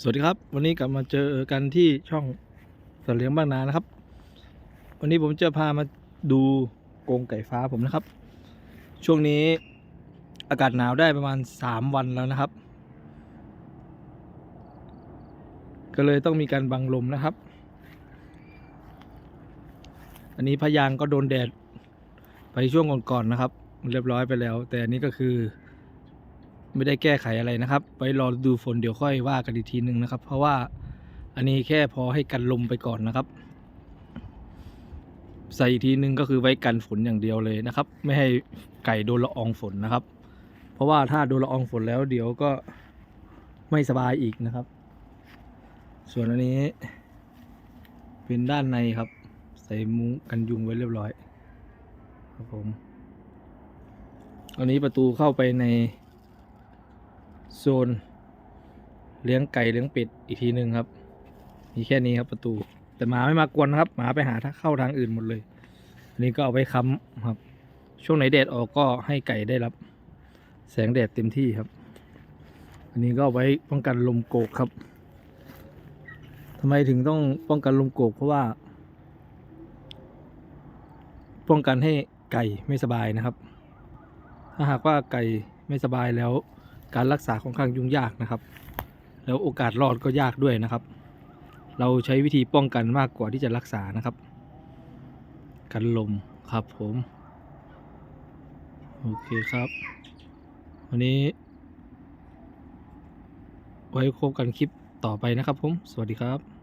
สวัสดีครับ วันนี้กลับมาเจอกันที่ช่องสัตว์เลี้ยงบ้านนานะครับ วันนี้ผมจะพามาดูกรงไก่ฟ้าผมนะครับ ช่วงนี้อากาศหนาวได้ประมาณสามวันแล้วนะครับ ก็เลยต้องมีการบังลมนะครับ อันนี้พยางก็โดนแดดไปช่วงก่อนๆนะครับ เรียบร้อยไปแล้ว แต่อันนี้ก็คือ ไม่ได้แก้ไขอะไรนะครับไปรอดูฝนเดี๋ยวค่อยว่ากันอีกทีหนึ่งนะครับ เพราะว่าอันนี้แค่พอให้กันลมไปก่อนนะครับ ใส่อีกทีหนึงก็คือไว้กันฝนอย่างเดียวเลยนะครับ ไม่ให้ไก่โดนละอองฝนนะครับ เพราะว่าถ้าโดนละอองฝนแล้ว เดี๋ยวก็ไม่สบายอีกนะครับ ส่วนอันนี้ เป็นด้านในครับ ใส่มุ้งกันยุงไว้เรียบร้อย ครับผมอันนี้ประตูเข้าไปใน ซน เลี้ยงไก่เลี้ยงเป็ดอีกทีหนึ่งครับ มีแค่นี้ครับประตู แต่หมาไม่มากวนนะครับหมาไปหาทาเข้าทางอื่นหมดเลย อันนี้ก็เอาไว้ค้ำครับ ช่วงไหนแดดออกก็ให้ไก่ได้รับ แสงแดดเต็มที่ครับ อันนี้ก็เอาไว้ป้องกันลมโกกครับทำไมถึงต้องป้องกันลมโกกเพราะว่า ป้องกันให้ไก่ไม่สบายนะครับ ถ้าหากว่าไก่ไม่สบายแล้ว การรักษาค่อนข้างยุ่งยากนะครับ แล้วโอกาสรอดก็ยากด้วยนะครับ เราใช้วิธีป้องกันมากกว่าที่จะรักษานะครับ กันลมครับผมโอเคครับ วันนี้ ไว้พบกันคลิปต่อไปนะครับผม สวัสดีครับ